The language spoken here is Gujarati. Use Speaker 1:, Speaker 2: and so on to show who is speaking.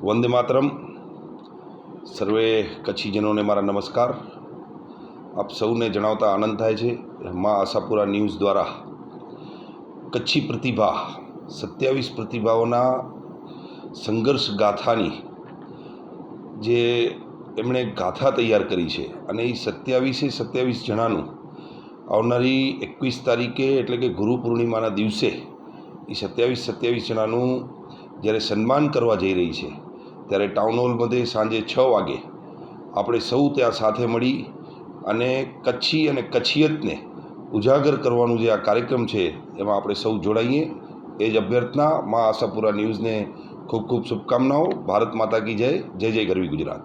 Speaker 1: વંદે માતરમ. સર્વે કચ્છીજનોને મારા નમસ્કાર. આપ સૌને જણાવતા આનંદ થાય છે મા આશાપુરા ન્યૂઝ દ્વારા. કચ્છી પ્રતિભા, સત્યાવીસ પ્રતિભાઓના સંઘર્ષ ગાથાની જે એમણે ગાથા તૈયાર કરી છે અને એ સત્યાવીસે સત્યાવીસ જણાનું આવનારી એકવીસ તારીખે એટલે કે ગુરુ પૂર્ણિમાના દિવસે એ સત્યાવીસ સત્યાવીસ જણાનું જ્યારે સન્માન કરવા જઈ રહી છે ત્યારે ટાઉન હોલ મધ્યે સાંજે છ વાગે આપણે સૌ ત્યાં સાથે મળી અને કચ્છી અને કચ્છિયતને ઉજાગર કરવાનું જે આ કાર્યક્રમ છે, એમાં આપણે સૌ જોડાઈએ. એ જ અભ્યર્થના મા આશાપુરા ન્યૂઝને ખૂબ ખૂબ શુભકામનાઓ. ભારત માતા કી જય. જય જય ગરવી ગુજરાત.